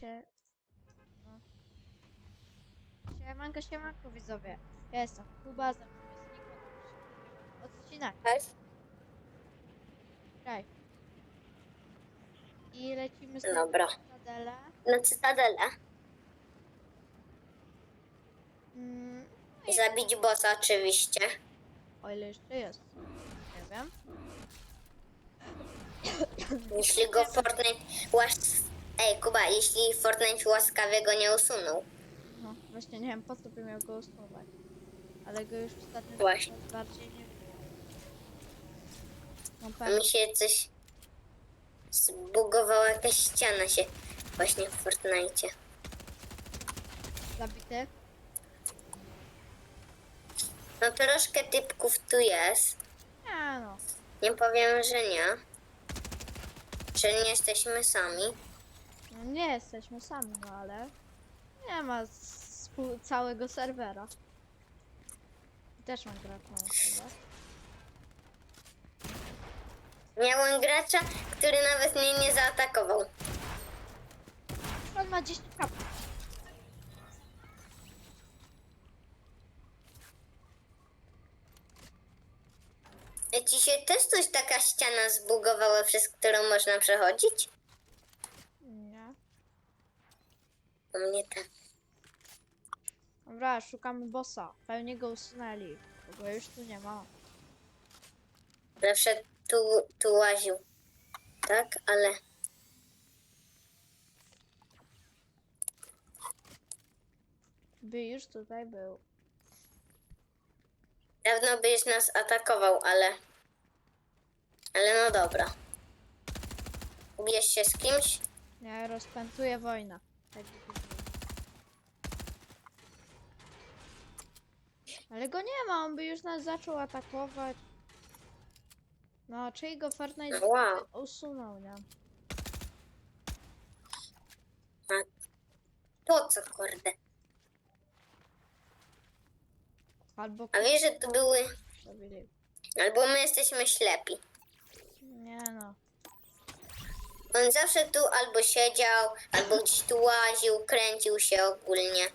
się... No. Siemanko, siemanko widzowie. Ja jestem Kuba, ze mną jest Niko. Odcinek, Cześć. graj. I lecimy z Dobra. Cytadelę. Na Cytadelę. Mm, I zabić bossa oczywiście. o ile jeszcze jest. Nie wiem. Jeśli go Fortnite łas... Ej, Kuba, jeśli Fortnite łaskawie go nie usunął. No, właśnie nie wiem po co by miał go usuwać. Ale go już ostatnio Właśnie. bardziej nie było. No A pewnie. mi się coś zbugowała jakaś ściana się właśnie w Fortnite. Zabity? No troszkę typków tu jest. Nie no. Nie powiem, że nie. Że nie jesteśmy sami. No. Nie jesteśmy sami, no ale nie ma całego serwera. Też mam grać na serwer. Miałem gracza, który nawet mnie nie zaatakował. On ma 10 kapów. Ej, Ci się też coś taka ściana zbugowała, przez którą można przechodzić? Nie. U mnie tak. Dobra, szukamy bossa. Pewnie go usunęli. Bo go już tu nie ma. Zawsze tu, tu łaził. Tak, ale By już tutaj był. dawno byś nas atakował, ale. Ale no dobra. Ubierz się z kimś? Nie, rozpętuje wojna. Tak. Ale go nie ma, on by już nas zaczął atakować. No, czyli go Fortnite usunął, nie? A to co, kurde. Albo A wiesz, że tu były. zabili. Albo my jesteśmy ślepi. Nie no. On zawsze tu albo siedział, albo gdzieś tu łaził, kręcił się ogólnie.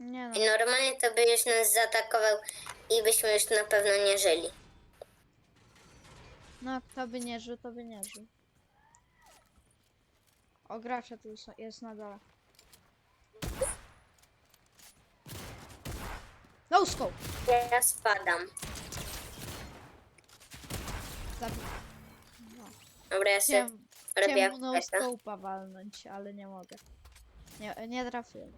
Nie no. Normalnie to by już nas zaatakował i byśmy już na pewno nie żyli. No, kto by nie żył, to by nie żył. O, gracze tu są- jest na dole. No scope! Ja spadam. Zabił. Dobra, ja sobie Chciałem, robię chciałem mu no scope'a walnąć, ale nie mogę. Nie, nie trafiłem.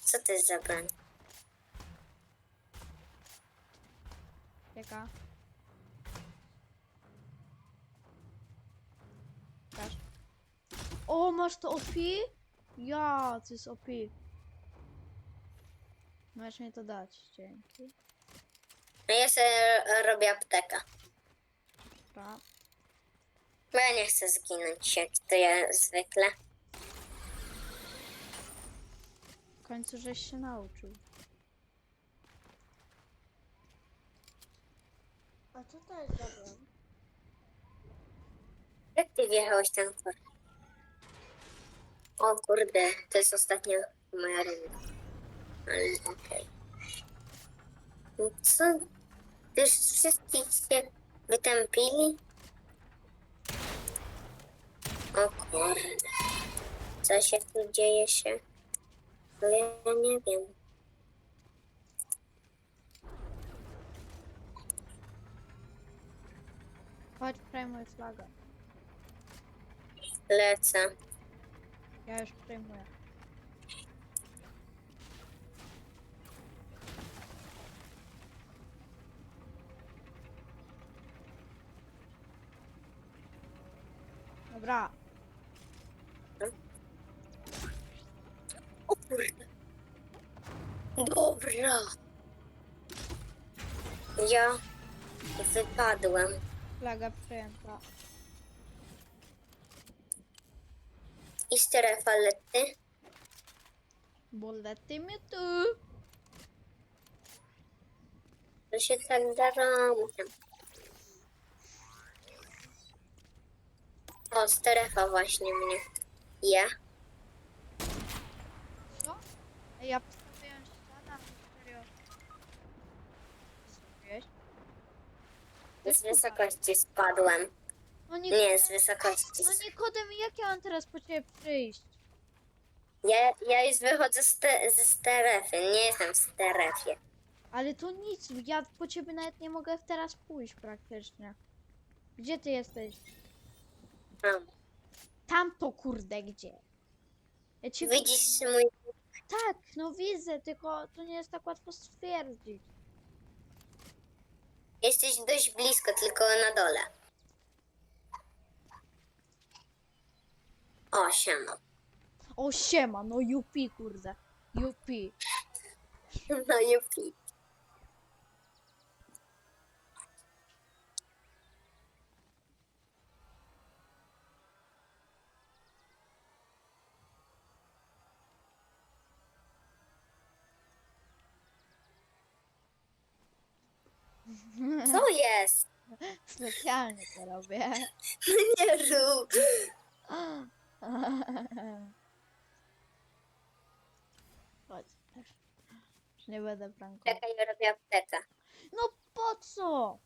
Co to jest za broń? Jaka? Dasz. O, masz to OP? Ja, to jest OP. Możesz mi to dać, dzięki. No ja sobie robię aptekę. Dobra. Bo ja nie chcę zginąć, jak to ja zwykle. W końcu żeś się nauczył. A co to jest za broń? Jak ty wjechałeś ten kor? O kurde, to jest ostatnia moja rynka. Ale okej. No Co? Już wszyscy się wytępili? O kurde. Co się tu dzieje się? No ja nie wiem. Chodź, przejmuj flagę. Lecę. Ja już przejmuję. Dobra, kurde. Dobra. Ja wypadłem. flaga przejęta. I strefa lety. Mnie tu. To się tak. O, strefa właśnie mnie. Ja? Ja postawiłem ścianę, serio. Zrobiłeś? Z wysokości spadłem. No nie, z wysokości. no nie kodem, jak ja mam teraz po ciebie przyjść? Ja, ja już wychodzę z te, ze strefy. Nie jestem w strefie. Ale to nic, ja po ciebie nawet nie mogę teraz pójść praktycznie. Gdzie ty jesteś? Tam. Tam to kurde gdzie? Ja cię Widzisz mój... Tak, no widzę, tylko to nie jest tak łatwo stwierdzić. Jesteś dość blisko, tylko na dole. O, siema. O siema, no jupi kurde. Jupi. No jupi. Co jest? Specjalnie to robię. Nie rób. Chodź. Już nie będę prankował. Czekaj, robię aptekę. No po co?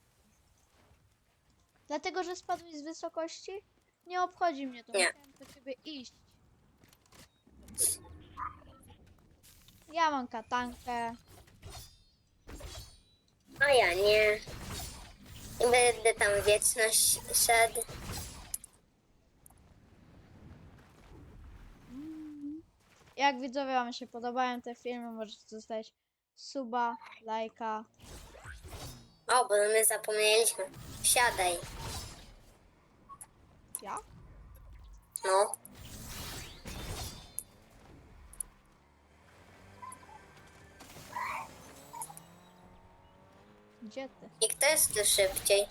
Dlatego, że spadłeś z wysokości? Nie obchodzi mnie to. Nie. Musiałem do ciebie iść. Ja mam katankę. A ja nie. I będę tam wieczność szedł. Jak widzowie wam się podobają te filmy, możecie zostawić suba, lajka. O, bo my zapomnieliśmy. Wsiadaj. Ja? No. Gdzie ty? I kto jest tu szybciej?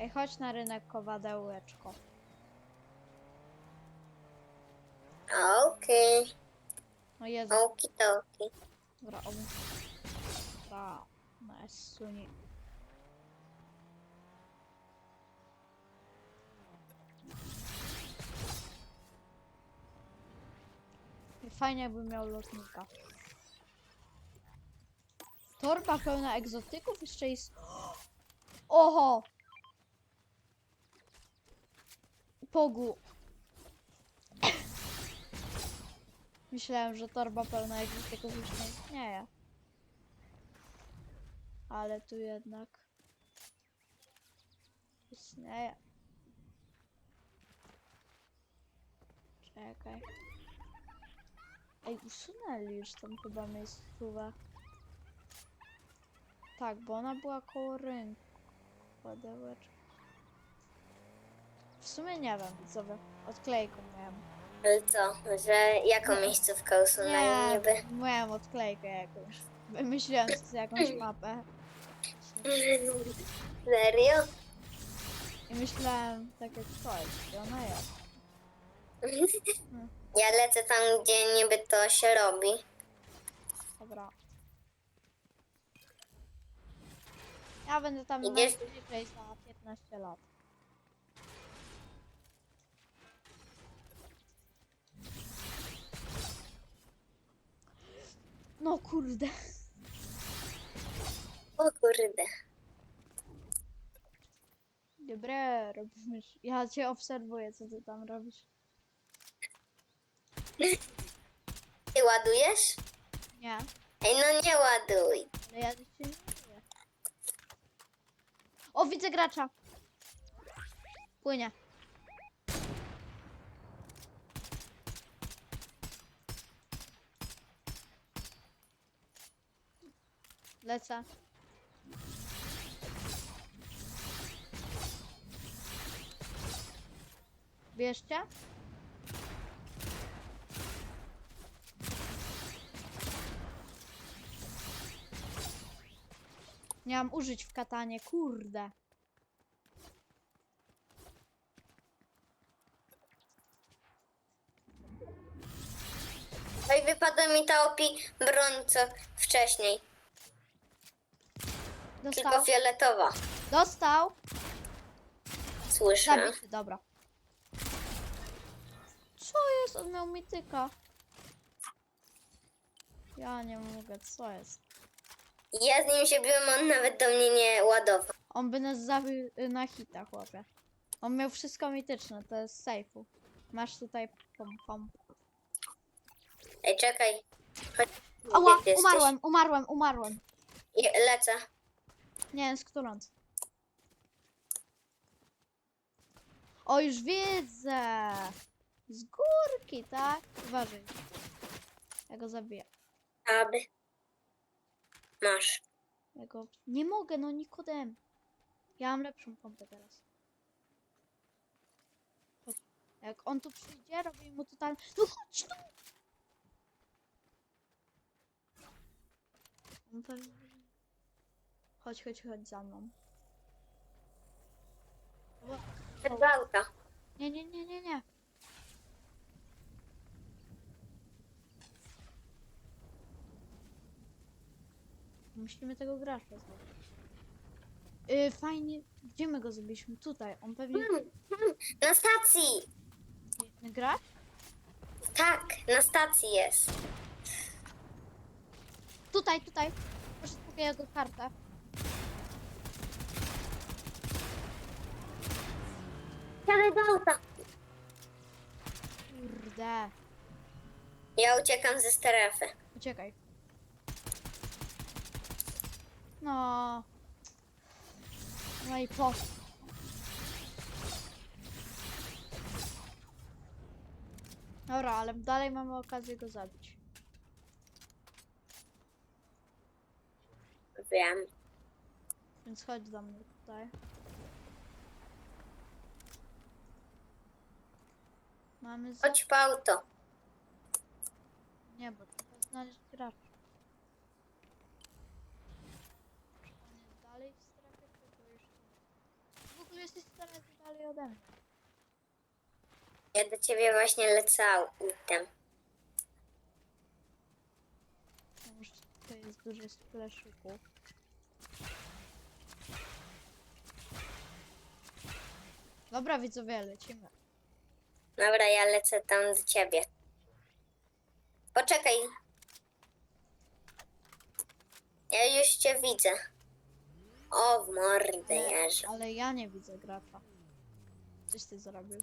Ej, chodź na rynek kowadełeczko. Okej. No Jezu, Okidoki. dobra, o. Dobra, no suni. Fajnie jakby miał lotnika. Torba pełna egzotyków jeszcze jest... Oho! Pogu. Myślałem, że torba pełna egzotyków już nie istnieje. Ale tu jednak istnieje. Czekaj. Ej, usunęli już tam chyba miejscówę. Tak, bo ona była koło rynku. Ładełeczka. W sumie nie wiem, widzowie. Odklejką miałem. Ale co, że jaką miejscówkę usunęli niby? miałem odklejkę jakąś. Wymyśliłem sobie jakąś mapę. Serio? I myślałem, tak jak jest, gdzie ona jest. Ja lecę tam, gdzie niby to się robi. Dobra. Ja będę tam Idziesz? najbliżej za 15 lat. No kurde. O kurde. Dobre, robimy. Ja cię obserwuję, co ty tam robisz. Ty ładujesz? Nie, Ej, no nie ładuj. ale ja nie. O, widzę gracza. Płynie. Lecę. Bierzcie? Miałam użyć w katanie, kurde. mi ta opi broń co wcześniej. Tylko Dostał. fioletowa. Dostał. Słyszę. Zabity, dobra. Co jest? On miał mityka. Ja nie mogę, co jest? Ja z nim się biłem, on nawet do mnie nie ładował. On by nas zabił y, na hita, chłopie. On miał wszystko mityczne, to jest safe'u. Masz tutaj pom pom. Ej, czekaj. Chodź. Ała, Gdzie ty jesteś? umarłem, umarłem, umarłem. Je- Lecę. Nie wiem, z którą. O, już widzę! Z górki, tak? Uważaj. Ja go zabiję. Aby. Masz. Ja go... Nie mogę, no Nikodem. Ja mam lepszą pompę teraz. Chodź. Jak on tu przyjdzie, robię mu totalnie... No chodź tu! On pewnie... Chodź, chodź, chodź za mną. Auta. Nie, nie, nie, nie, nie. Musimy tego gracza znaleźć. Yy, fajnie. Gdzie my go zrobiliśmy? Tutaj. On pewnie... Hmm, hmm, Na stacji. Nie gra? Tak, na stacji jest. Tutaj, tutaj. Proszę kupię jego kartę. Siadaj do auta. Kurde. Ja uciekam ze strefy. Uciekaj. No. No i po. Dobra, ale dalej mamy okazję go zabić. Wiem. Więc chodź do mnie tutaj. Mamy z... Chodź po auto. Nie, bo trzeba znaleźć gracza. Czy on jest dalej w strefie, czy to jeszcze... W ogóle jesteś teraz dalej ode mnie. Ja do ciebie właśnie lecę autem. Tutaj jest duży splaszyku. Dobra widzowie, lecimy. Dobra, ja lecę tam do ciebie. Poczekaj. Ja już cię widzę. O, w mordę jeżdżę. ale ja nie widzę gracza. Coś ty zrobił.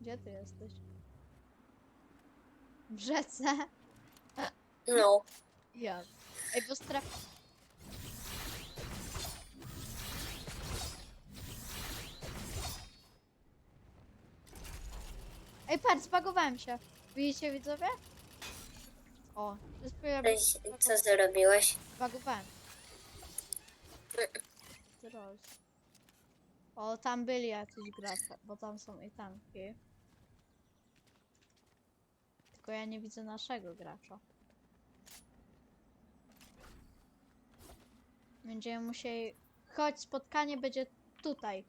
Gdzie ty jesteś? W rzece? No. Ja. Ej, bo strefa. Ej, patrz, zbagowałem się. Widzicie widzowie? O, to jest pojawił. Coś- Co zrobiłeś? Zbagowałem. Troll. O, tam byli jacyś gracze, bo tam są i tamki. Tylko ja nie widzę naszego gracza. Będziemy musieli... Chodź, spotkanie będzie tutaj.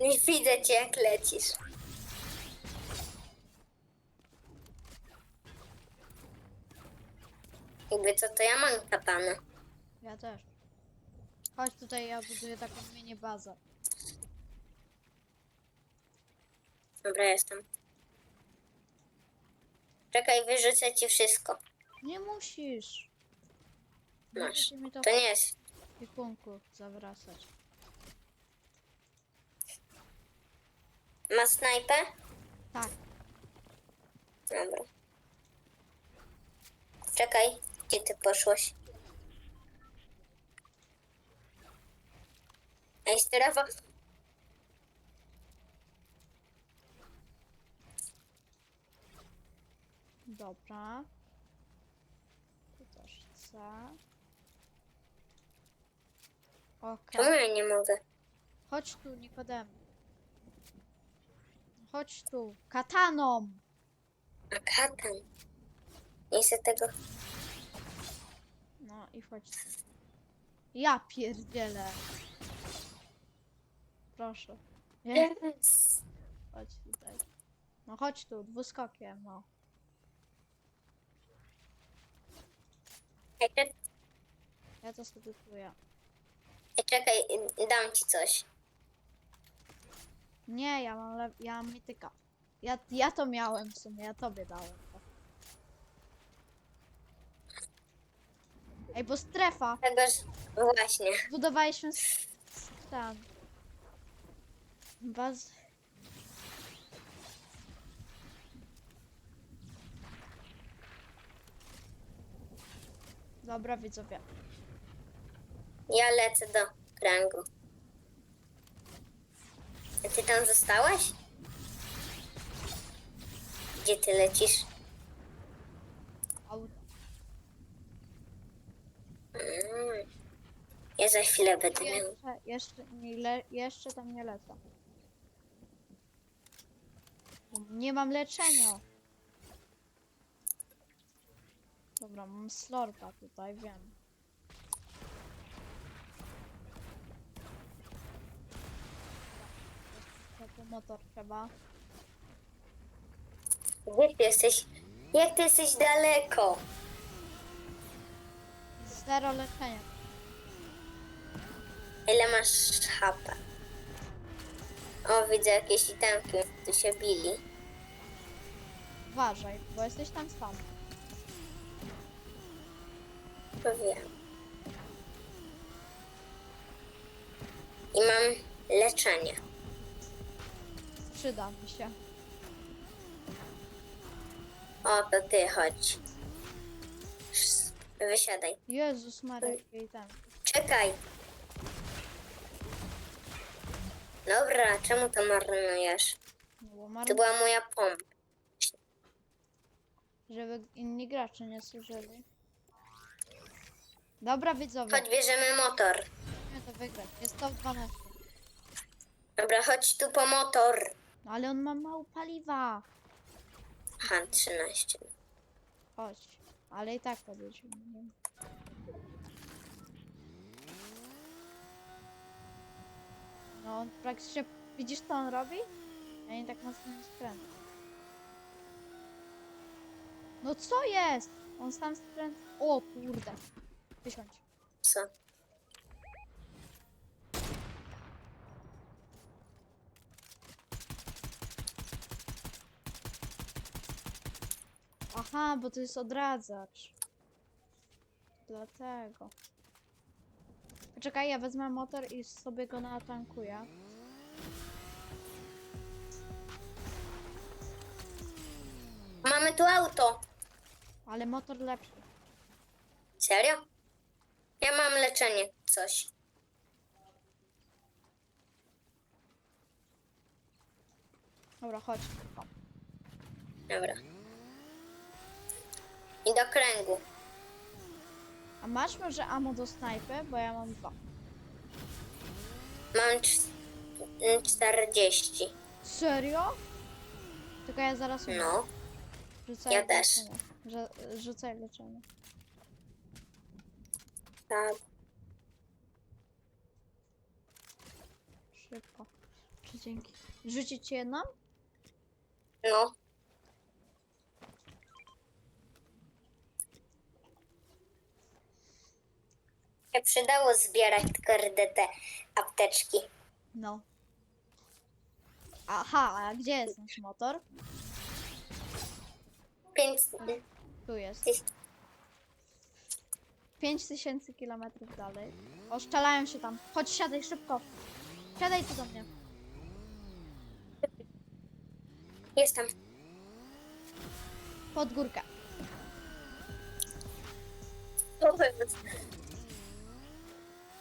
Nie widzę cię, jak lecisz. Jakby co, to ja mam katanę. Ja też. Chodź tutaj, ja buduję taką mini bazę. Dobra, jestem. Czekaj, wyrzucę ci wszystko. Nie musisz. Masz. Mi to To nie jest. w kwipunku zawracać. Ma snajpę? Tak. Dobra. Czekaj, gdzie ty poszłaś? Ej, strefa. Dobra. Tu też chcę. Okej. Czemu ja nie mogę? Chodź tu, Nikodem. Chodź tu. Kataną! A katan. Nie chcę tego. No i chodź tu. Ja pierdzielę. Proszę. Nie, Yes. chodź tutaj. No chodź tu, dwuskokiem, no. Ej, czek- Ja to stytuję. ej, czekaj, y, dam ci coś. Nie, ja mam, le- ja mam mityka. Ja, ja to miałem w sumie, ja tobie dałem to. Ej, bo strefa. Tegoż właśnie. Budowaliśmy s- s- tam. Baz... Dobra, widzowie. Ja lecę do kręgu. A ty tam zostałeś? Gdzie ty lecisz? Auto. Mm. Ja za chwilę będę miał. Jeszcze, jeszcze, nie le, jeszcze tam nie lecę. Nie mam leczenia. Dobra, mam slorpa tutaj, wiem. Motor trzeba. Gdzie ty jesteś? Jak ty jesteś daleko? Zero leczenia. Ile masz HP? O, widzę jakieś itemki, tu się bili. Uważaj, bo jesteś tam sam. To wiem. I mam leczenie. Przyda mi się. O, to ty chodź. Wysiadaj. Jezus Maria, jakie tam. Czekaj. Dobra, czemu to marnujesz? No bo To była moja pompa. żeby inni gracze nie służyli. Dobra widzowie, Chodź, bierzemy motor. musimy to wygrać. Jest to 12. Dobra, chodź tu po motor. No ale on ma mało paliwa. Aha, 13. Chodź. Ale i tak podjedziemy. nie? No, on praktycznie... Widzisz co on robi? Ja nie tak mocno nie skręcę. No co jest? On sam skręca. O kurde. Tysiąc. Co? Aha, bo to jest odradzacz. Dlatego. Poczekaj, ja wezmę motor i sobie go natankuję. Mamy tu auto. Ale motor lepszy. Serio? Ja mam leczenie, coś. Dobra, chodź. Dobra. I do kręgu. A masz może ammo do snajpy? Bo ja mam dwa. Mam cz- mm, 40. Serio? Tylko ja zaraz umrę. No. Rzucaj ja też. leczenie. Rzu- Rzucaj leczenie. Tak. Szybko. Czy dzięki. Rzucić ci jedną? No. Się przydało zbierać kurde te apteczki. No. Aha, a gdzie jest nasz motor? Pięć... Tu jest. Tyś- 5000 kilometrów dalej. Oszczelają się tam. Chodź, siadaj szybko. Siadaj tu do mnie. Jestem. Pod górkę.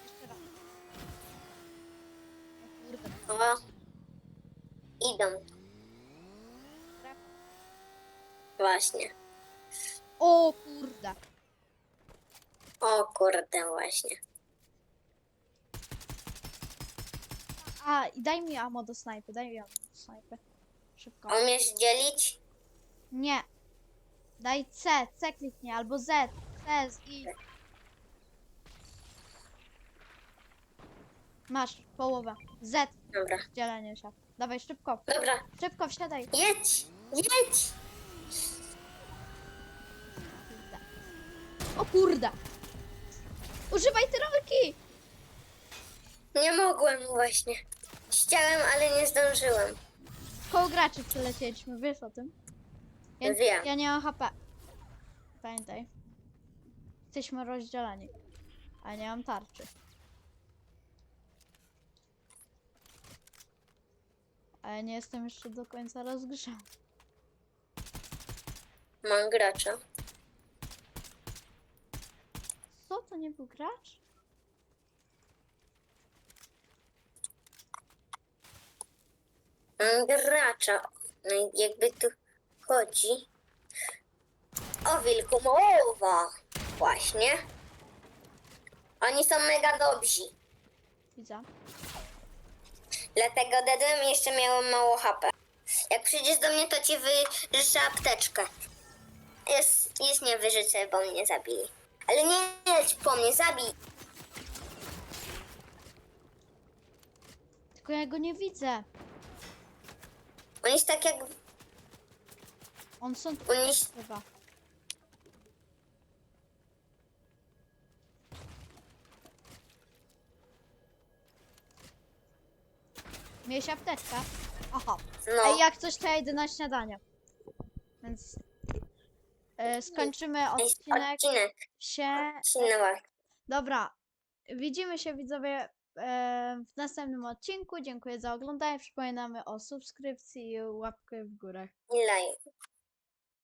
Jeszcze raz. O. Idą. Właśnie. O kurde. O kurde, właśnie. A, i daj mi ammo do snajpy, daj mi ammo do snajpy. Szybko. Umiesz dzielić? Nie. Daj C, C kliknij, albo Z. C, Z, I. Masz, połowa. Z, Dobra. dzielenie się. Dawaj szybko, Dobra, szybko wsiadaj. jedź! Jedź! O kurde! Używaj tyrolki! Nie mogłem właśnie. Chciałem, ale nie zdążyłem. Koło graczy przelecieliśmy, wiesz o tym? Ja, Wiem. ja nie mam HP. Pamiętaj. Jesteśmy rozdzieleni. A nie mam tarczy. Ale nie jestem jeszcze do końca rozgrzany. Mam gracza. Co, to nie był gracz? Mam gracza. No i jakby tu chodzi. O wilku mowa. Właśnie. Oni są mega dobrzy. Widzę. Dlatego dedłem jeszcze miałem mało HP. Jak przyjdziesz do mnie, to ci wyżyczę apteczkę. Jest, jest nie wyżyczę, bo mnie zabili. Ale nie jedź po mnie, zabij. Tylko ja go nie widzę. On jest tak jak... On są On jest... chyba. Miałeś apteczkę? Aha. No, Ej, jak coś to ja idę na śniadanie. Więc e, skończymy odcinek odcinek. się. Odcinek. Dobra. Widzimy się widzowie e, w następnym odcinku. Dziękuję za oglądanie. Przypominamy o subskrypcji i łapkę w górę. I like.